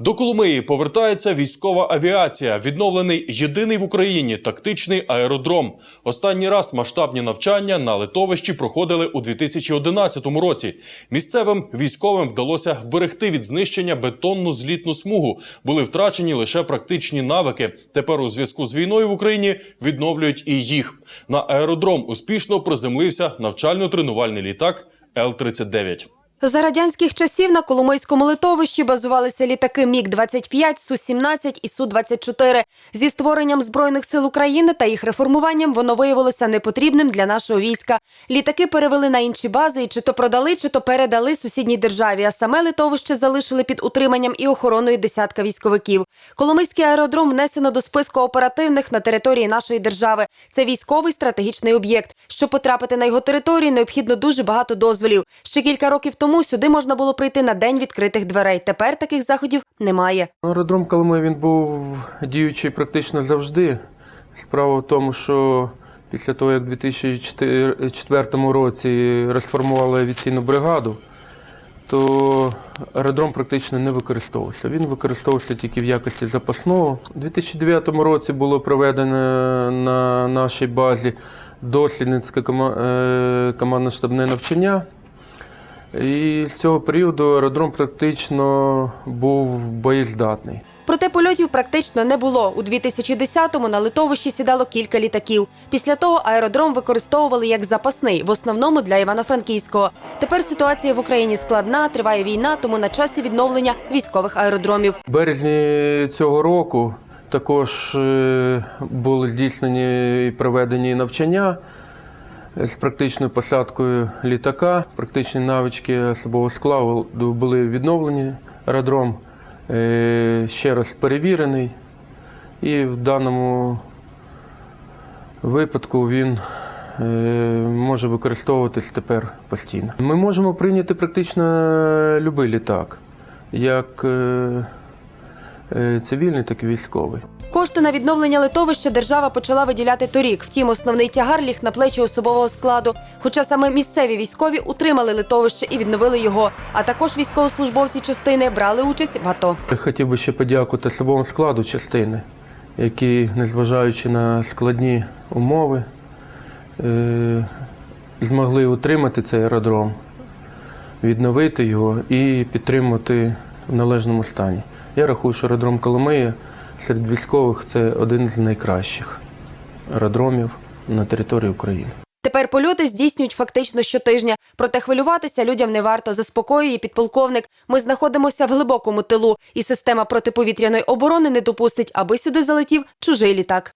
До Коломиї повертається військова авіація, відновлений єдиний в Україні тактичний аеродром. Останній раз масштабні навчання на литовищі проходили у 2011 році. Місцевим військовим вдалося вберегти від знищення бетонну злітну смугу. Були втрачені лише практичні навики. Тепер у зв'язку з війною в Україні відновлюють і їх. На аеродром успішно приземлився навчально-тренувальний літак Л-39. За радянських часів на Коломийському литовищі базувалися літаки Міг-25, Су-17 і Су-24. Зі створенням Збройних сил України та їх реформуванням воно виявилося непотрібним для нашого війська. Літаки перевели на інші бази і чи то продали, чи то передали сусідній державі, а саме литовище залишили під утриманням і охороною десятка військовиків. Коломийський аеродром внесено до списку оперативних на території нашої держави. Це військовий стратегічний об'єкт. Щоб потрапити на його територію, необхідно дуже багато дозволів. Ще кілька років тому сюди можна було прийти на день відкритих дверей. Тепер таких заходів немає. Аеродром Коломиї він був діючий практично завжди. Справа в тому, що після того, як у 2004 році розформували авіаційну бригаду, то аеродром практично не використовувався. Він використовувався тільки в якості запасного. У 2009 році було проведено на нашій базі дослідницьке е, командно-штабне навчання. І з цього періоду аеродром практично був боєздатний. Проте польотів практично не було. У 2010-му на литовищі сідало кілька літаків. Після того аеродром використовували як запасний, в основному для Івано-Франківського. Тепер ситуація в Україні складна, триває війна, тому на часі відновлення військових аеродромів. В березні цього року також е, були здійснені і проведені навчання з практичною посадкою літака. Практичні навички особового складу були відновлені. Аеродром е, ще раз перевірений, і в даному випадку він е, може використовуватись тепер постійно. Ми можемо прийняти практично будь-який літак, як е, е, цивільний, так і військовий. Кошти на відновлення литовища держава почала виділяти торік. Втім, основний тягар ліг на плечі особового складу. Хоча саме місцеві військові утримали литовище і відновили його. А також військовослужбовці частини брали участь в АТО. Хотів би ще подякувати особовому складу частини, які, незважаючи на складні умови, е, змогли утримати цей аеродром, відновити його і підтримати в належному стані. Я рахую, що аеродром Коломиї серед військових це один з найкращих аеродромів на території України. Тепер польоти здійснюють фактично щотижня. Проте хвилюватися людям не варто. Заспокоює підполковник. Ми знаходимося в глибокому тилу, і система протиповітряної оборони не допустить, аби сюди залетів чужий літак.